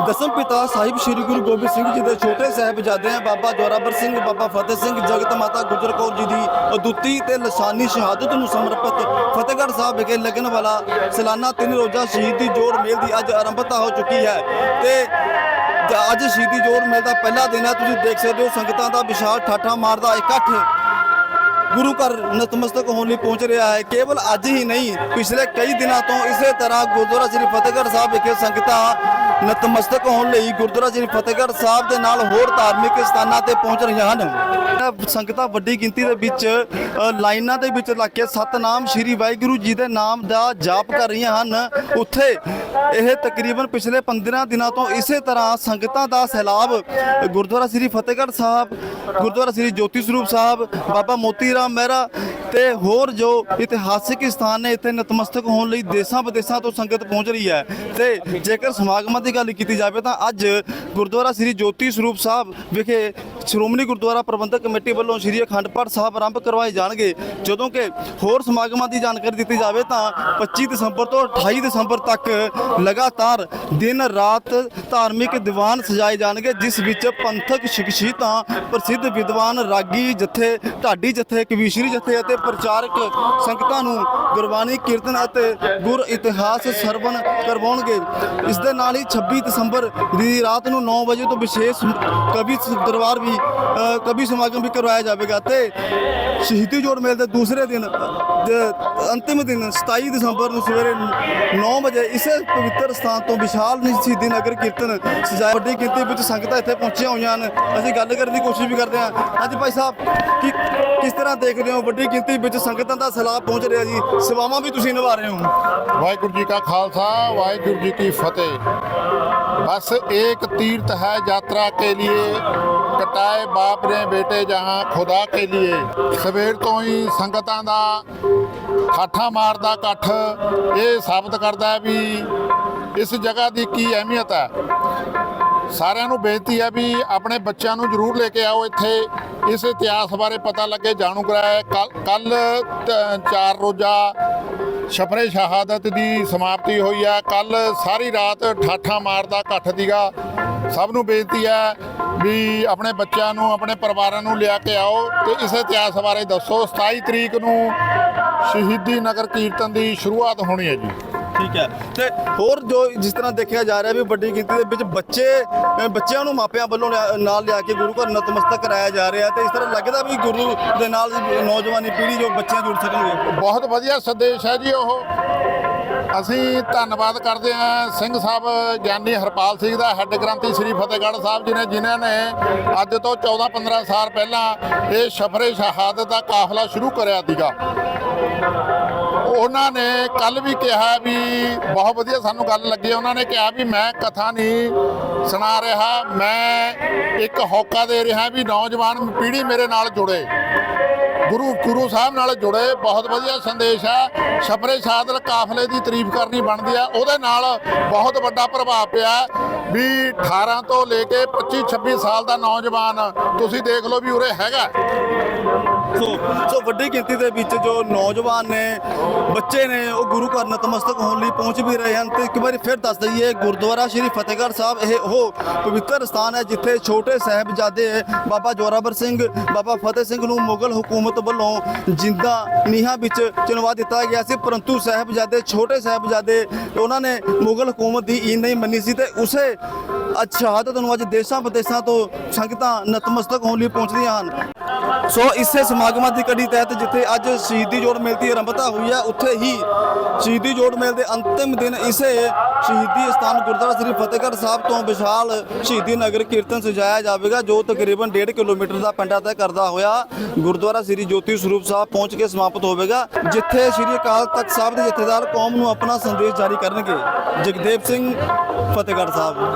ਦਸਮ ਪਿਤਾ ਸਾਹਿਬ ਸ੍ਰੀ ਗੁਰੂ ਗੋਬਿੰਦ ਸਿੰਘ ਜੀ ਦੇ ਛੋਟੇ ਸਾਹਿਬਜ਼ਾਦਿਆਂ ਬਾਬਾ ਜੋਰਾਵਰ ਸਿੰਘ, ਬਾਬਾ ਫਤਿਹ ਸਿੰਘ, ਜਗਤ ਮਾਤਾ ਗੁਜਰ ਕੌਰ ਜੀ ਦੀ ਅਦੁੱਤੀ ਤੇ ਲਸਾਨੀ ਸ਼ਹਾਦਤ ਨੂੰ ਸਮਰਪਿਤ ਫਤਿਹਗੜ੍ਹ ਸਾਹਿਬ ਵਿਖੇ ਲੱਗਣ ਵਾਲਾ ਸਾਲਾਨਾ ਤਿੰਨ ਰੋਜ਼ਾ ਸ਼ਹੀਦੀ ਜੋੜ ਮੇਲ ਦੀ ਅੱਜ ਆਰੰਭਤਾ ਹੋ ਚੁੱਕੀ ਹੈ। ਤੇ ਜ- ਅੱਜ ਸ਼ਹੀਦੀ ਜੋੜ ਮੇਲ ਦਾ ਪਹਿਲਾ ਦਿਨ ਹੈ। ਤੁਸੀਂ ਦੇਖ ਸਕਦੇ ਹੋ ਸੰਗਤਾਂ ਦਾ ਵਿਸ਼ਾਲ ਠਾਠਾ ਮਾਰਦਾ ਇਕੱਠ ਗੁਰੂ ਘਰ ਨਤਮਸਤਕ ਹੋਣ ਲਈ ਪਹੁੰਚ ਰਿਹਾ ਹੈ। ਕੇਵਲ ਅੱਜ ਹੀ ਨਹੀਂ, ਪਿਛਲੇ ਕਈ ਦਿਨਾਂ ਤੋਂ ਇਸੇ ਤਰ੍ਹਾਂ ਗੁਰਦੁਆਰਾ ਸ੍ਰੀ ਫਤਿਹਗੜ੍ਹ ਸਾਹਿਬ ਵਿਖੇ ਸੰਗਤਾਂ ਨਤਮਸਤਕ ਹੋਣ ਲਈ ਗੁਰਦੁਆਰਾ ਸ੍ਰੀ ਫਤਿਹਗੜ੍ਹ ਸਾਹਿਬ ਦੇ ਨਾਲ ਹੋਰ ਧਾਰਮਿਕ ਸਥਾਨਾਂ ਤੇ ਪਹੁੰਚ ਰਹੀਆਂ ਹਨ। ਸੰਗਤਾਂ ਵੱਡੀ ਗਿਣਤੀ ਦੇ ਵਿੱਚ ਲਾਈਨਾਂ ਦੇ ਵਿੱਚ ਲੱਗ ਕੇ ਸਤਨਾਮ ਸ੍ਰੀ ਵਾਹਿਗੁਰੂ ਜੀ ਦੇ ਨਾਮ ਦਾ ਜਾਪ ਕਰ ਰਹੀਆਂ ਹਨ। ਉੱਥੇ ਇਹ ਤਕਰੀਬਨ ਪਿਛਲੇ 15 ਦਿਨਾਂ ਤੋਂ ਇਸੇ ਤਰ੍ਹਾਂ ਸੰਗਤਾਂ ਦਾ ਸੈਲਾਬ ਗੁਰਦੁਆਰਾ ਸ੍ਰੀ ਫਤਿਹਗੜ੍ਹ ਸਾਹਿਬ ਗੁਰਦੁਆਰਾ ਸ੍ਰੀ ਜੋਤੀ ਸਰੂਪ ਸਾਹਿਬ, ਬਾਬਾ ਮੋਤੀ ਰਾਮ ਮਹਿਰਾ ਤੇ ਹੋਰ ਜੋ ਇਤਿਹਾਸਿਕ ਸਥਾਨ ਨੇ, ਇੱਥੇ ਨਤਮਸਤਕ ਹੋਣ ਲਈ ਦੇਸ਼ਾਂ ਵਿਦੇਸ਼ਾਂ ਤੋਂ ਸੰਗਤ ਪਹੁੰਚ ਰਹੀ ਹੈ। ਤੇ ਜੇਕਰ ਸਮਾਗਮਾਂ ਦੀ ਗੱਲ ਕੀਤੀ ਜਾਵੇ ਤਾਂ ਅੱਜ ਗੁਰਦੁਆਰਾ ਸ੍ਰੀ ਜੋਤੀ ਸਰੂਪ ਸਾਹਿਬ ਵਿਖੇ ਸ਼੍ਰੋਮਣੀ ਗੁਰਦੁਆਰਾ ਪ੍ਰਬੰਧਕ ਕਮੇਟੀ ਵੱਲੋਂ ਸ੍ਰੀ ਅਖੰਡ ਪਾਠ ਸਾਹਿਬ ਆਰੰਭ ਕਰਵਾਏ ਜਾਣਗੇ। ਜਦੋਂ ਕਿ ਹੋਰ ਸਮਾਗਮਾਂ ਦੀ ਜਾਣਕਾਰੀ ਦਿੱਤੀ ਜਾਵੇ ਤਾਂ 25 ਦਸੰਬਰ ਤੋਂ 28 ਦਸੰਬਰ ਤੱਕ ਲਗਾਤਾਰ ਦਿਨ ਰਾਤ ਧਾਰਮਿਕ ਦੀਵਾਨ ਸਜਾਏ ਜਾਣਗੇ, ਜਿਸ ਵਿੱਚ ਪੰਥਕ ਸ਼ਖਸੀਅਤਾਂ ਪ੍ਰਸਿੱਧ ਵਿਦਵਾਨ ਰਾਗੀ ਜਥੇ, ਢਾਡੀ ਜਥੇ ਕਵੀਸ਼ਰੀ ਜਥੇ ਅਤੇ ਪ੍ਰਚਾਰਕ ਸੰਗਤਾਂ ਨੂੰ ਗੁਰਬਾਣੀ ਕੀਰਤਨ ਅਤੇ ਗੁਰ ਇਤਿਹਾਸ ਸਰਵਣ ਕਰਵਾਉਣਗੇ। ਇਸ ਦੇ ਨਾਲ ਹੀ 26 ਦਸੰਬਰ ਦੀ ਰਾਤ ਨੂੰ 9 ਵਜੇ ਤੋਂ ਵਿਸ਼ੇਸ਼ ਕਵੀ ਦਰਬਾਰ ਵੀ ਜੀ ਕਵੀ ਸਮਾਗਮ ਵੀ ਕਰਵਾਇਆ ਜਾਵੇਗਾ ਤੇ ਸ਼ਹੀਦੀ ਜੋੜ ਮੇਲ ਦੇ ਦੂਸਰੇ ਦਿਨ ਅੰਤਿਮ ਦਿਨ 27 ਦਸੰਬਰ ਨੂੰ ਸਵੇਰੇ 9 ਵਜੇ ਇਸੇ ਪਵਿੱਤਰ ਸਥਾਨ ਤੋਂ ਵਿਸ਼ਾਲ ਸ਼ਹੀਦੀ ਨਗਰ ਕੀਰਤਨ ਸਜਾਇਆ ਵੱਡੀ ਗਿਣਤੀ ਵਿੱਚ ਸੰਗਤਾਂ ਇੱਥੇ ਪਹੁੰਚੀਆਂ ਹੋਈਆਂ ਹਨ। ਅਸੀਂ ਗੱਲ ਕਰਨ ਦੀ ਕੋਸ਼ਿਸ਼ ਵੀ ਕਰਦੇ ਹਾਂ। ਅੱਜ ਭਾਈ ਸਾਹਿਬ, ਕਿ ਕਿਸ ਤਰ੍ਹਾਂ ਦੇਖਦੇ ਹੋ? ਵੱਡੀ ਗਿਣਤੀ ਵਿੱਚ ਸੰਗਤਾਂ ਦਾ ਸਲਾਬ ਪਹੁੰਚ ਰਿਹਾ ਜੀ। ਸੇਵਾਵਾਂ ਵੀ ਤੁਸੀਂ ਨਿਭਾ ਰਹੇ ਹੋ। ਵਾਹਿਗੁਰੂ ਜੀ ਕਾ ਖਾਲਸਾ, ਵਾਹਿਗੁਰੂ ਜੀ ਕੀ ਫਤਿਹ। ਬਸ ਇੱਕ ਤੀਰਥ ਹੈ ਯਾਤਰਾ ਕੇ ਲਈ ਕਟਾਏ ਬਾਪ ਨੇ ਬੇਟੇ ਜਹਾਂ ਖੁਦਾ ਕੇ ਲਈ ਸਵੇਰ ਤੋਂ ਹੀ ਸੰਗਤਾਂ ਦਾ ਖਾਠਾ ਮਾਰਦਾ ਇਕੱਠ। ਇਹ ਸਾਬਤ ਕਰਦਾ ਵੀ ਇਸ ਜਗ੍ਹਾ ਦੀ ਕੀ ਅਹਿਮੀਅਤ ਹੈ। ਸਾਰਿਆਂ ਨੂੰ ਬੇਨਤੀ ਹੈ ਵੀ ਆਪਣੇ ਬੱਚਿਆਂ ਨੂੰ ਜ਼ਰੂਰ ਲੈ ਕੇ ਆਓ ਇੱਥੇ। ਇਸ ਇਤਿਹਾਸ ਬਾਰੇ ਪਤਾ ਲੱਗੇ, ਜਾਣੂ ਕਰਾਇਆ ਕੱਲ ਚਾਰ ਰੋਜ਼ਾ ਸ਼ਫਰੇ ਸ਼ਹਾਦਤ ਦੀ ਸਮਾਪਤੀ ਹੋਈ ਹੈ। ਕੱਲ ਸਾਰੀ ਰਾਤ ਠਾਠਾ ਮਾਰਦਾ ਇਕੱਠ ਦੀਗਾ। ਸਭ ਨੂੰ ਬੇਨਤੀ ਹੈ ਵੀ ਆਪਣੇ ਬੱਚਿਆਂ ਨੂੰ ਆਪਣੇ ਪਰਿਵਾਰਾਂ ਨੂੰ ਲਿਆ ਕੇ ਆਓ ਤੇ ਇਸ ਇਤਿਹਾਸ ਬਾਰੇ ਦੱਸੋ। 27 ਤਰੀਕ ਨੂੰ ਸ਼ਹੀਦੀ ਨਗਰ ਕੀਰਤਨ ਦੀ ਸ਼ੁਰੂਆਤ ਹੋਣੀ ਹੈ ਜੀ। ਠੀਕ ਹੈ। ਤੇ ਹੋਰ ਜੋ ਜਿਸ ਤਰ੍ਹਾਂ ਦੇਖਿਆ ਜਾ ਰਿਹਾ ਵੀ ਵੱਡੀ ਗਿਣਤੀ ਦੇ ਵਿੱਚ ਬੱਚੇ ਬੱਚਿਆਂ ਨੂੰ ਮਾਪਿਆਂ ਵੱਲੋਂ ਨਾਲ ਲਿਆ ਕੇ ਗੁਰੂ ਘਰ ਨਤਮਸਤਕ ਕਰਾਇਆ ਜਾ ਰਿਹਾ ਤੇ ਇਸ ਤਰ੍ਹਾਂ ਲੱਗਦਾ ਵੀ ਗੁਰੂ ਦੇ ਨਾਲ ਨੌਜਵਾਨੀ ਪੀੜ੍ਹੀ ਜੋ ਬੱਚਿਆਂ ਜੁੜ ਸਕਣਗੇ ਬਹੁਤ ਵਧੀਆ ਸੰਦੇਸ਼ ਹੈ ਜੀ ਉਹ। ਅਸੀਂ ਧੰਨਵਾਦ ਕਰਦੇ ਹਾਂ ਸਿੰਘ ਸਾਹਿਬ, ਗਿਆਨੀ ਹਰਪਾਲ ਸਿੰਘ ਦਾ, ਹੈੱਡ ਗ੍ਰੰਥੀ ਸ੍ਰੀ ਫਤਿਹਗੜ੍ਹ ਸਾਹਿਬ ਜੀ ਨੇ, ਜਿਨ੍ਹਾਂ ਨੇ ਅੱਜ ਤੋਂ 14-15 ਸਾਲ ਪਹਿਲਾਂ ਇਹ ਸ਼ਫਰੇ ਸ਼ਹਾਦਤ ਦਾ ਕਾਫਲਾ ਸ਼ੁਰੂ ਕਰਿਆ ਸੀਗਾ। ਉਹਨਾਂ ਨੇ ਕੱਲ ਵੀ ਕਿਹਾ ਵੀ ਬਹੁਤ ਵਧੀਆ ਸਾਨੂੰ ਗੱਲ ਲੱਗੀ। ਉਹਨਾਂ ਨੇ ਕਿਹਾ ਵੀ ਮੈਂ ਕਥਾ ਨਹੀਂ ਸੁਣਾ ਰਿਹਾ, ਮੈਂ ਇੱਕ ਹੌਕਾ ਦੇ ਰਿਹਾ ਵੀ ਨੌਜਵਾਨ ਪੀੜ੍ਹੀ ਮੇਰੇ ਨਾਲ ਜੁੜੇ। ਗੁਰੂ ਗੁਰੂ ਸਾਹਿਬ ਨਾਲ ਜੁੜੇ, ਬਹੁਤ ਵਧੀਆ ਸੰਦੇਸ਼ ਹੈ। ਛਪਰੇ ਸ਼ਾਦਲ ਕਾਫਲੇ ਦੀ ਤਾਰੀਫ ਕਰਨੀ ਬਣਦੀ ਆ ਉਹਦੇ ਨਾਲ ਬਹੁਤ ਵੱਡਾ ਪ੍ਰਭਾਵ ਪਿਆ ਵੀ 18 ਤੋਂ ਲੈ ਕੇ 25 26 ਸਾਲ ਦਾ ਨੌਜਵਾਨ ਤੁਸੀਂ ਦੇਖ ਲਓ ਵੀ ਉਰੇ ਹੈਗਾ। ਸੋ ਸੋ ਵੱਡੀ ਗਿਣਤੀ ਦੇ ਵਿੱਚ ਜੋ ਨੌਜਵਾਨ ਨੇ, ਬੱਚੇ ਨੇ, ਉਹ ਗੁਰੂ ਘਰ ਨਤਮਸਤਕ ਹੋਣ ਲਈ ਪਹੁੰਚ ਵੀ ਰਹੇ ਹਨ ਤੇ ਇੱਕ ਵਾਰੀ ਫਿਰ ਦੱਸ ਦਈਏ, ਗੁਰਦੁਆਰਾ ਸ਼੍ਰੀ ਫਤਿਹਗੜ੍ਹ ਸਾਹਿਬ ਇਹ ਉਹ ਪਵਿੱਤਰ ਸਥਾਨ ਹੈ ਜਿੱਥੇ ਛੋਟੇ ਸਾਹਿਬਜ਼ਾਦੇ ਬਾਬਾ ਜੋਰਾਵਰ ਸਿੰਘ, ਬਾਬਾ ਫਤਿਹ ਸਿੰਘ ਨੂੰ ਮੁਗਲ ਹਕੂਮਤ ਵੱਲੋਂ ਜਿੰਦਾ ਨੀਹਾਂ ਵਿੱਚ ਚਿਣਵਾ ਦਿੱਤਾ ਗਿਆ ਸੀ। ਪਰੰਤੂ ਸਾਹਿਬਜ਼ਾਦੇ, ਛੋਟੇ ਸਾਹਿਬਜ਼ਾਦੇ ਉਹਨਾਂ ਨੇ ਮੁਗਲ ਹਕੂਮਤ ਦੀ ਈਨ ਨਹੀਂ ਮੰਨੀ ਸੀ ਤੇ ਉਸੇ ਸ਼ਹਾਦਤ ਨੂੰ ਅੱਜ ਦੇਸ਼ਾਂ ਵਿਦੇਸ਼ਾਂ ਤੋਂ ਸੰਗਤਾਂ ਨਤਮਸਤਕ ਹੋਣ ਲਈ ਪਹੁੰਚਦੀਆਂ ਹਨ। ਸੋ ਇਸੇ ਸਮਾਗਮਾਂ ਦੀ ਕੜੀ ਤਹਿਤ ਜਿੱਥੇ ਅੱਜ ਸ਼ਹੀਦੀ ਜੋੜ ਮੇਲ ਦੀ ਆਰੰਭਤਾ ਹੋਈ ਹੈ, ਉੱਥੇ ਹੀ ਸ਼ਹੀਦੀ ਜੋੜ ਮੇਲ ਦੇ ਅੰਤਿਮ ਦਿਨ ਇਸੇ ਸ਼ਹੀਦੀ ਸਥਾਨ ਗੁਰਦੁਆਰਾ ਸ੍ਰੀ ਫਤਿਹਗੜ੍ਹ ਸਾਹਿਬ ਤੋਂ ਵਿਸ਼ਾਲ ਸ਼ਹੀਦੀ ਨਗਰ ਕੀਰਤਨ ਸਜਾਇਆ ਜਾਵੇਗਾ, ਜੋ ਤਕਰੀਬਨ 1.5 ਕਿਲੋਮੀਟਰ ਦਾ ਪਿੰਡਾ ਤੈਅ ਕਰਦਾ ਹੋਇਆ ਗੁਰਦੁਆਰਾ ਸ੍ਰੀ ਜੋਤੀ ਸਰੂਪ ਸਾਹਿਬ ਪਹੁੰਚ ਕੇ ਸਮਾਪਤ ਹੋਵੇਗਾ, ਜਿੱਥੇ ਸ੍ਰੀ ਅਕਾਲ ਤਖਤ ਸਾਹਿਬ ਦੇ ਜਥੇਦਾਰ ਕੌਮ ਨੂੰ ਆਪਣਾ ਸੰਦੇਸ਼ ਜਾਰੀ ਕਰਨਗੇ। ਜਗਦੇਵ ਸਿੰਘ, ਫਤਿਹਗੜ੍ਹ ਸਾਹਿਬ।